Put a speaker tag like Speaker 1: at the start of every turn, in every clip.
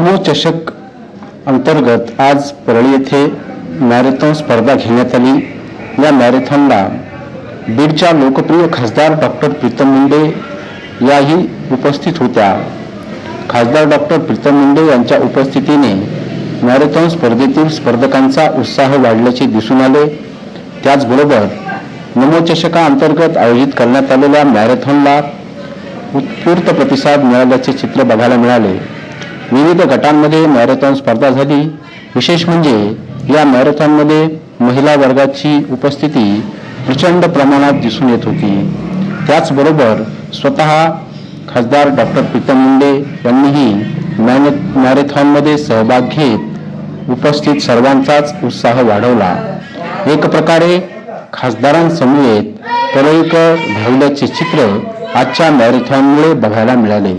Speaker 1: नमो चषक अंतर्गत आज परळी येथे मॅरेथॉन स्पर्धा घेण्यात आली. या मॅरेथॉनला बीडच्या लोकप्रिय खासदार डॉक्टर प्रीतम मुंडे याही उपस्थित होत्या. खासदार डॉक्टर प्रीतम मुंडे यांच्या उपस्थितीने मॅरेथॉन स्पर्धेतील स्पर्धकांचा उत्साह वाढल्याचे दिसून आले. त्याचबरोबर नमोचषकाअंतर्गत आयोजित करण्यात आलेल्या मॅरेथॉनला उत्स्फूर्त प्रतिसाद मिळाल्याचे चित्र बघायला मिळाले. विविध गटांमध्ये मॅरेथॉन स्पर्धा झाली. विशेष म्हणजे या मॅरेथॉनमध्ये महिला वर्गाची उपस्थिती प्रचंड प्रमाणात दिसून येत होती. त्याचबरोबर स्वतः खासदार डॉक्टर प्रीतम मुंडे यांनीही मॅने मॅरेथॉनमध्ये सहभाग घेत उपस्थित सर्वांचाच उत्साह वाढवला. एक प्रकारे खासदारांसमवेत परळीकर धावल्याचे चित्र आजच्या मॅरेथॉनमुळे बघायला मिळाले.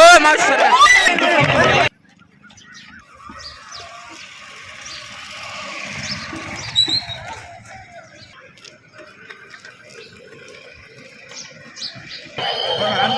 Speaker 2: Oh, Marcelo! Vâng, ăn